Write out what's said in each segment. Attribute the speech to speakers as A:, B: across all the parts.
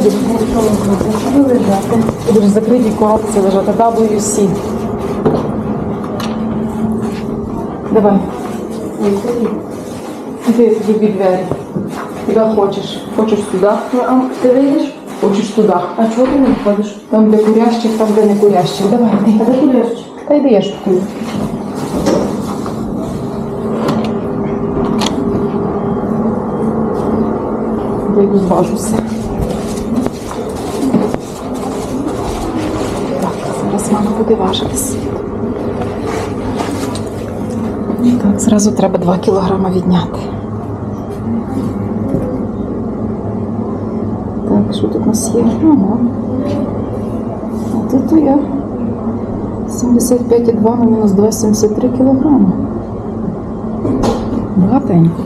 A: будеш? Буду лежати. Будеш в закритій коробці лежати. WC. Давай. Тоді від двері. Куди хочеш? Хочеш туди?
B: Ну, а ти вийдеш?
A: Хочеш туди.
B: А чого ти не входиш?
A: Там, де курящих, там, де не курящих. Давай, йди.
B: А де куряш?
A: Та йди я ж тут. Вийду зважуся. Так, зараз мама буде важитись. Так, зразу треба 2 кілограма відняти. Так, що тут у нас є? Ага. А тут я 75,2 на мінус 2,73 кілограми. Багатенько.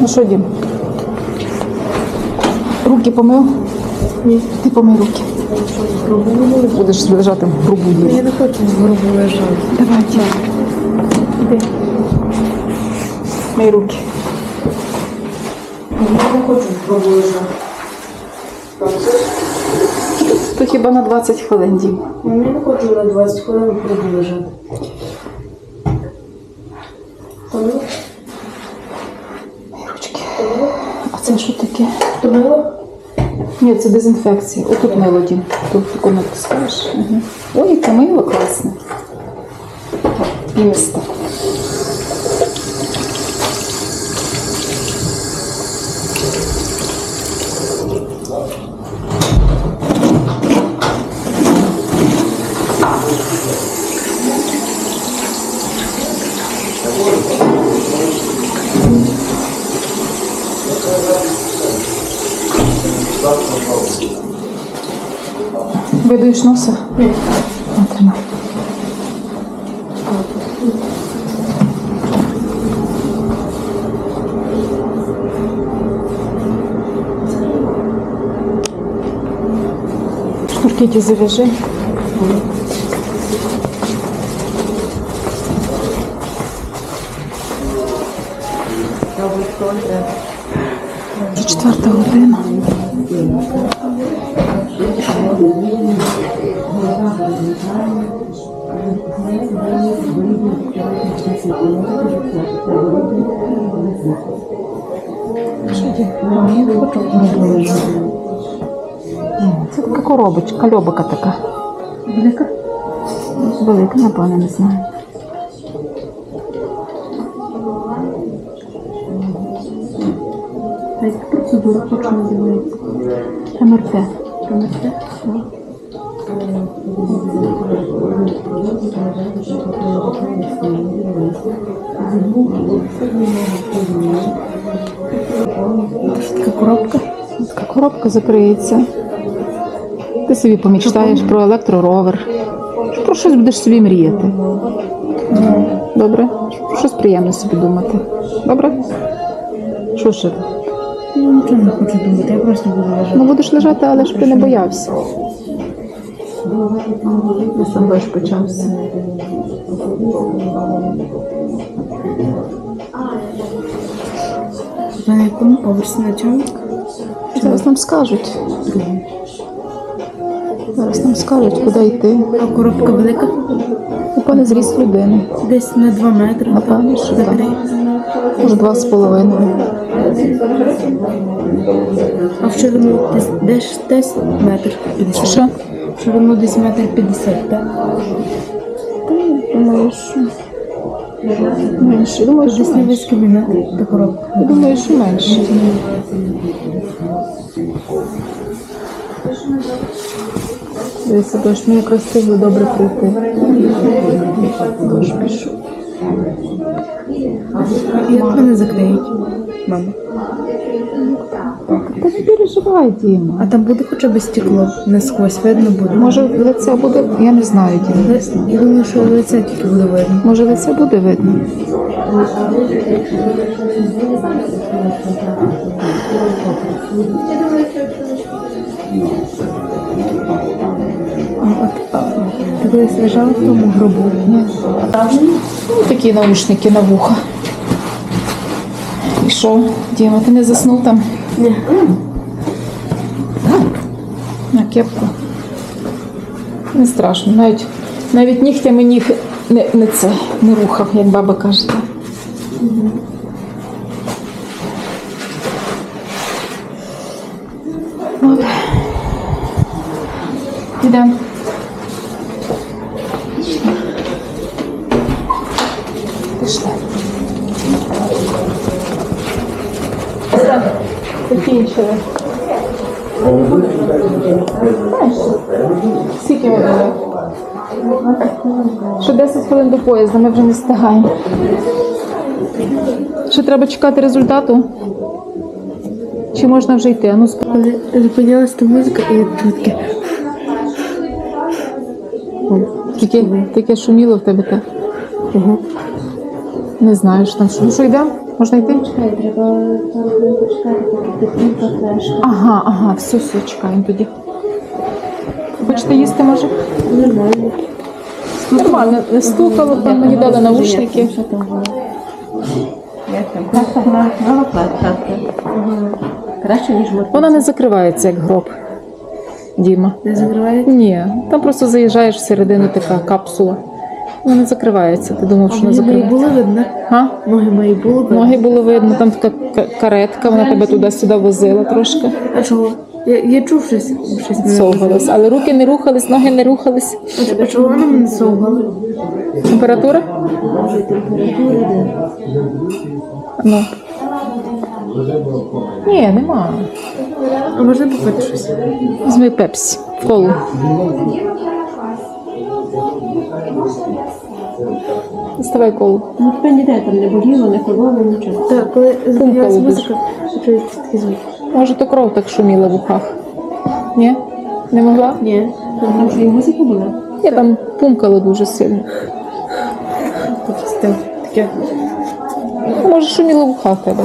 A: Ну що, Дім? Руки помив?
B: Ні.
A: Ти помий руки. Будеш лежати в грубу
B: Я не хочу в грубу лежати.
A: Давай, тя. Іди. Мої руки.
B: Я не хочу в грубу лежати.
A: То хіба на 20 хвилин, Дім.
B: Я не хочу на 20 хвилин в грубу лежати. Помило?
A: Мий ручки. А це що таке?
B: Помило?
A: Ні, це дезінфекція. Отут тут Дім. Тут таку натискаєш. Угу. Ой, яке мило класне. І Видуєш носа?
B: Ні.
A: Тримай. Шнурки ті завяжи. Вже четверта година. Це така коробочка, льобика така.
B: Велика?
A: Велика, напевно, не знаю.
B: Процедура хочу називається?
A: МРТ. Така коробка. Така коробка закриється. Ти собі помічтаєш про електроровер. Про щось будеш собі мріяти. Добре? Щось приємне собі думати. Добре? Що ще?
B: Я нічого не хочу думати, я просто буду лежати.
A: Ну будеш лежати, але ж ти не боявся. Я сам дощ почався.
B: На якому поверсі начальник?
A: Зараз нам скажуть. Зараз нам скажуть, куди йти.
B: А коробка велика?
A: Напевне, зріст людини.
B: Десь на 2 метри.
A: Напевно, що так. Може, два з половиною.
B: А в ширину десь, десь, десь метр п'ятдесят.
A: Що?
B: В ширину десь метр п'ятдесят, так?
A: Думаю, що менше. Думаю, що
B: Десь не весь кабінет та коробка.
A: Думаю, що менше. Дивися, дощ, якраз встигли добре прийти. Дощ пішов.
B: Як мене закриють? Мама.
A: Та не переживай, Діма.
B: А там буде хоча б стекло насквозь видно буде?
A: Може, лице буде, я не знаю, Діма.
B: Я думаю, що лице тільки буде видно.
A: Може, лице буде видно.
B: А, от, а, ти колись лежала в тому гробу?
A: Ну, Такі наушники на вуха. І що, Діма, ти не заснув там?
B: Ні.
A: На кепку. Не страшно. Навіть, навіть нігтями ніг не, не це не рухав, як баба каже. Добре. Ідемо. Закінчили. Скільки години? Ще 10 хвилин до поїзда, ми вже не встигаємо. Ще треба чекати результату? Чи можна вже йти? Ну,
B: зупинялася та музика, і тут таке.
A: Таке, шуміло в тебе так.
B: Ого.
A: Не знаю, що там. Що, що йдемо? Можна йти?
C: Чекай, треба там почекати, підтримка флеш.
A: Ага, ага, все, все, чекаємо тоді. Хочете їсти, може?
B: Нормально.
A: Нормально, не стукало, там мені дали наушники.
C: Що там було? Як там? Краще, ніж морква.
A: Вона не закривається, як гроб. Діма.
B: Не закривають?
A: Ні, там просто заїжджаєш всередину така капсула. Вона не закривається. Ти думав, що не
B: Ноги мої
A: закривається.
B: видно.
A: А?
B: Ноги мої було видно.
A: Ноги було видно, там така каретка, вона тебе туди-сюди возила трошки.
B: А чого? Я, я чув щось. щось
A: Совгалась, але руки не рухались, ноги не рухались.
B: А чого вона мене совгала?
A: Температура? Ну. Ні, нема.
B: А можна попити щось?
A: Візьми пепсі, колу. Доставай колу.
C: Ну, тебе ніде там не боліло, не кололо, нічого.
B: Так, коли
A: лубиш.
B: музика, я такий звук.
A: Може, то кров так шуміла в ухах. Ні? Не могла?
B: Ні.
C: Там що і музика була?
A: Я там пумкала дуже сильно.
B: Таке.
A: Може, шуміло в ухах тебе.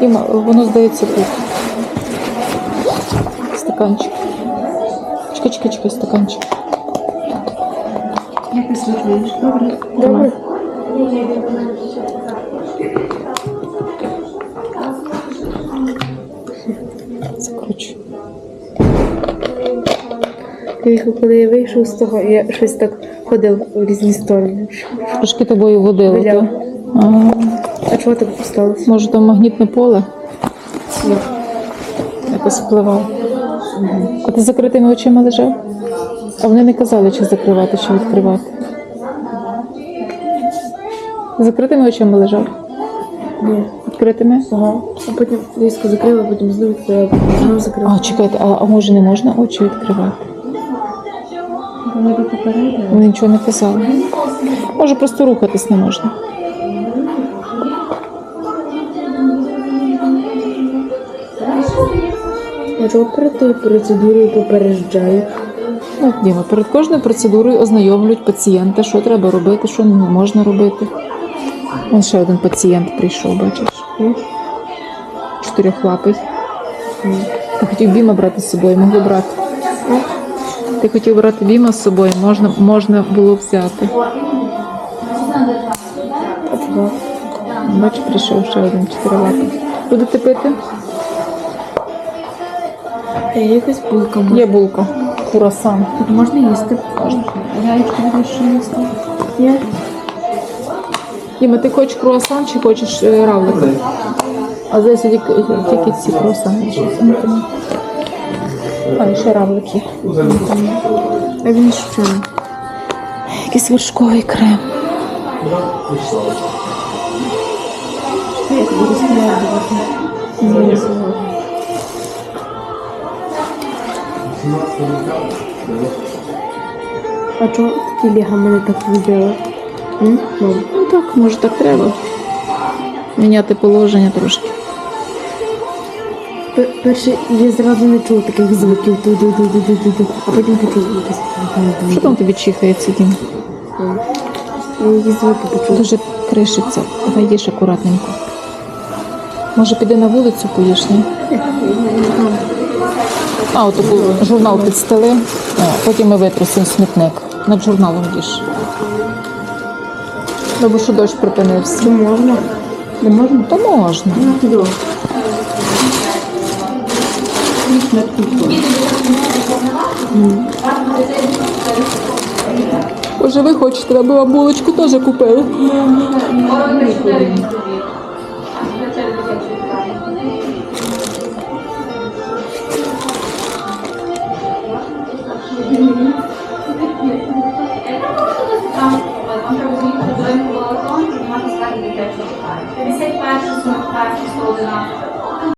A: І воно здається тут. Стаканчик. Чекай, чекай, чекай, стаканчик.
C: Ти себе? Добре.
B: Добре.
A: Закручу.
B: Коли я вийшов з того, я щось так ходив в різні сторони.
A: Трошки тобою водило, так? Ага.
B: А чого так сталося?
A: Може, там магнітне поле? Якось впливало. А ти з закритими очима лежав? А вони не казали, чи закривати, чи відкривати. Закритими очима лежав?
B: Ні.
A: Відкритими?
B: Ага. А потім різко закрила, потім знову відкрила, потім знову закрила.
A: А, чекайте, а, а може не можна очі відкривати?
C: Вони би попередили.
A: Вони нічого не казали. Може, просто рухатись не можна.
B: А чого перед
A: Діма, перед кожною процедурою ознайомлюють пацієнта, що треба робити, що не можна робити. Вон ще один пацієнт прийшов, бачиш? Чотирьохлапий. Ти хотів Біма брати з собою, могли брати. Ти хотів брати Біма з собою, можна, можна було взяти. Бачиш, прийшов ще один чотирилапий. Будете пити?
B: Е, якась булка.
A: Є булка. Курасан.
B: Тут можна їсти.
C: Що не став?
B: Ні?
A: Діма, ти хочеш круасан чи хочеш е, равлики? А зараз тільки, тільки ці круасани. А, і ще равлики.
B: А він що?
A: Якийсь вершковий крем.
C: Я тобі розповідати.
B: А чого такі ліга мене так? М? Мам.
A: Ну так, може так треба. Міняти положення трошки.
B: Пер- Перше я зразу не чула таких звуків. Ту-ду-ду-ду-ду-ду. А потім почула якось.
A: Що там тобі чихається, Дім?
B: Я її звуки почула.
A: Дуже кришиться. Давай їж акуратненько. Може, піди на вулицю поїш, ні? А, от журнал підстели, а потім ми витрусимо смітник. Над журналом їж. Ну, що дощ припинився.
B: Чи можна?
A: Не можна? То можна.
C: Ну.
A: Боже, ви хочете, аби вам булочку теж купили. Baixe a sua parte